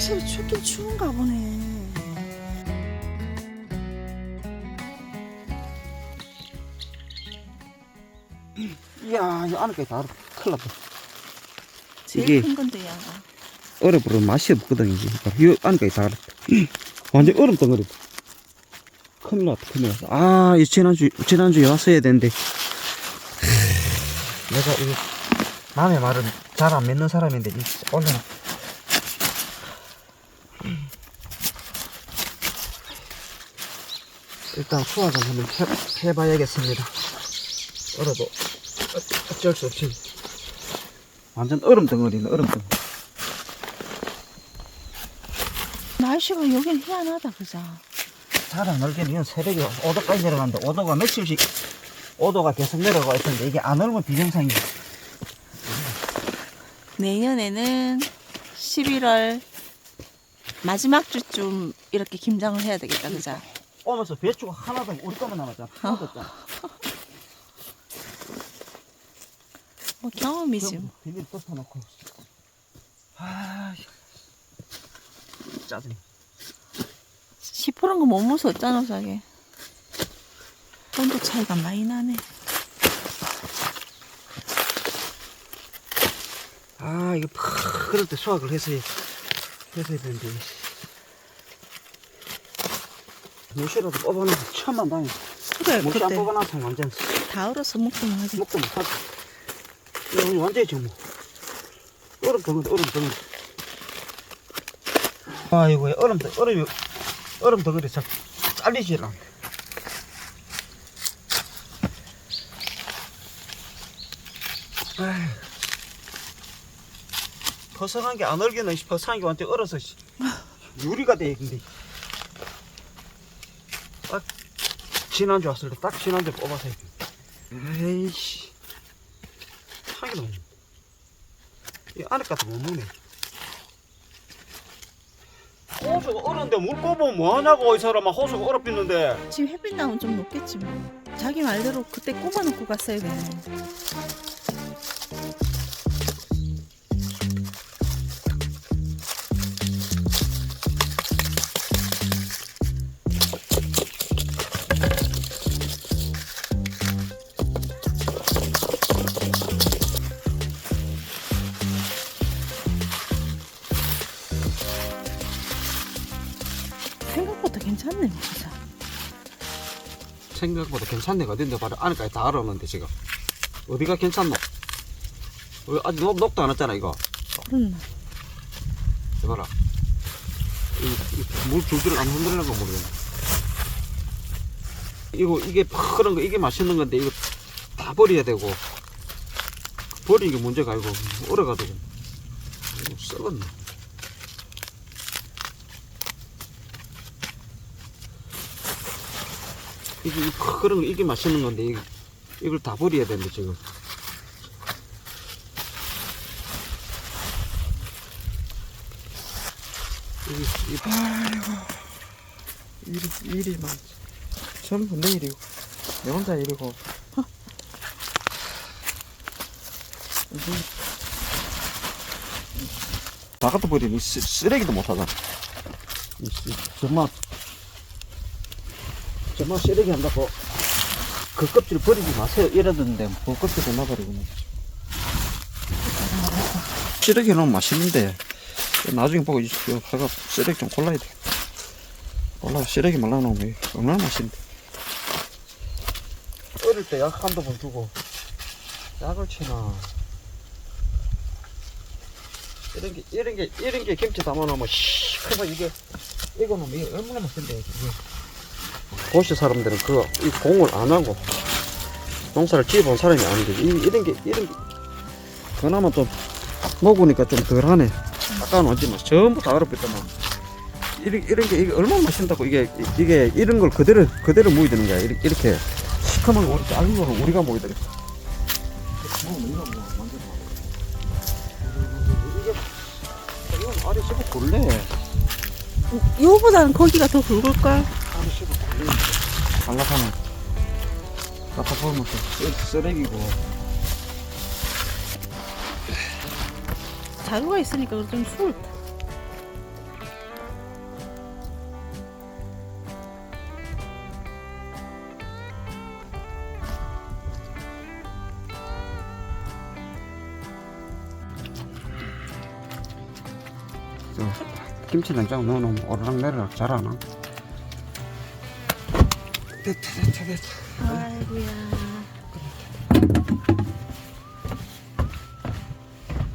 확실히 춥긴 추운가 보네. 이야, 이 안에까지 다 얼어. 큰일 났다. 제일 이게- 큰 건데 야. 얼어버리면 맛이 없거든, 이게. 이 안에까지 다 얼어. 완전 얼음 덩어리. 큰일 났다, 큰일 났다. 아, 이 지난주, 지난주에 왔어야 되는데. 내가 이 남의 말은 잘 안 믿는 사람인데, 이 오늘. 일단 수확을 한번 해, 해봐야겠습니다. 얼어도 어- 어쩔 수 없지. 완전 얼음 덩어리네, 얼음 덩어리. 날씨가 여긴 희한하다 그죠? 잘안 얼기는 이건 새벽에 5도까지 내려가는데 5도가 며칠씩 5도가 계속 내려가 있었는데 이게 안 얼면 비정상이야. 내년에는 11월 마지막 주쯤 이렇게 김장을 해야 되겠다 그죠? 오면서 배추가 하나도 우리 거만 남았잖아. 하나도 없잖아. 뭐 경험이지. 뭐. 비닐 덮어놓고. 아, 짜증. 시퍼런 거 못 무서웠잖아 자기. 온도 차이가 많이 나네. 아, 이거 팍 그럴 때 수확을 해서 해서 해야 되는데. 무시라도 뽑아놔서 천만 다니. 그래 무시 안 그때 뽑아놔서 완전 다 얼어서 먹기만 하지. 먹도 못하지. 오늘 완전히 지금 뭐. 얼음 덩어리, 얼음 덩어리. 아이고, 얼음, 덩- 얼음이, 얼음 덩어리 잘 잘리질 않네. 아휴. 퍼석한 게안 씨, 퍼석한 게 완전 얼어서 씨. 유리가 돼, 근데. 딱, 지난주 왔을 때 딱 지난주 뽑아서 해. 에이씨. 향이 너무. 이 안에 같은 못 먹네. 호수가 얼었는데 물 뽑으면 뭐하냐고 이 사람아 호수가 얼어 삐는데 지금 햇빛 나오면 좀 높겠지 뭐. 자기 말대로 그때 꼽아놓고 갔어야. 생 괜찮네 진짜. 생각보다 괜찮네 어딘데 봐라. 안에까지 다 얼었는데 지금. 어디가 괜찮노? 어, 아직 녹, 녹도 안 왔잖아 이거. 그렇나. 이봐라. 물 줄줄 안 흔들리는 거 모르겠네 이거 이게 그런 거 이게 맛있는 건데 이거 다 버려야 되고. 버리는 게 문제가 아니고 이거 썩었네 이게 이 그런 거 이게 맛있는 건데 이거, 이걸 다 버려야 되는데 지금 이게, 이 일이, 일이 많 전부 내 일이고, 내 혼자 일이고. 이게, 다 갖다 버리니 쓰- 쓰레기도 못 하잖아. 정말, 정말 쓰레기 한다고 그 껍질 버리지 마세요. 이러던데, 그 껍질도 놔버리고. 쓰레기 넣으면 맛있는데, 나중에 보고 이거 해가 쓰레기 좀 골라야 돼. 골라 쓰레기 말라놓으면 얼마나 맛있는데. 어릴 때 약 한두 번 주고 약을 치나. 이런 게 이런 게 이런 게 김치 담아놓으면 시커서 이게 이거는 이게 얼마나 맛있는데 이게. 도시 사람들은 그거 이 공을 안 하고 농사를 지어본 사람이 아닌데 이, 이런 게 이런 게 그나마 좀 먹으니까 좀 덜하네. 아까는 막 전부 다 얼어버렸더만 이런, 이런 게 이게 얼마나 맛있다고 이게 이- 이게 이런 걸 그대로 그대로 모이 되는 거야 이렇게, 이렇게 시커먼 거 작은 거는 우리가 모이 되겠다 뭐 이건 알이 씹어 골래 이거보다는 거기가 더 굵을걸? 알이 씹어 안락하면 아까 보면 못해 쓰레기고 자루가 있으니까 그래도 좀 추울 때. 저 김치 냉장 넣어놓으면 오르락 내리락 잘하나? 됐다 됐다 됐다. 아이고야.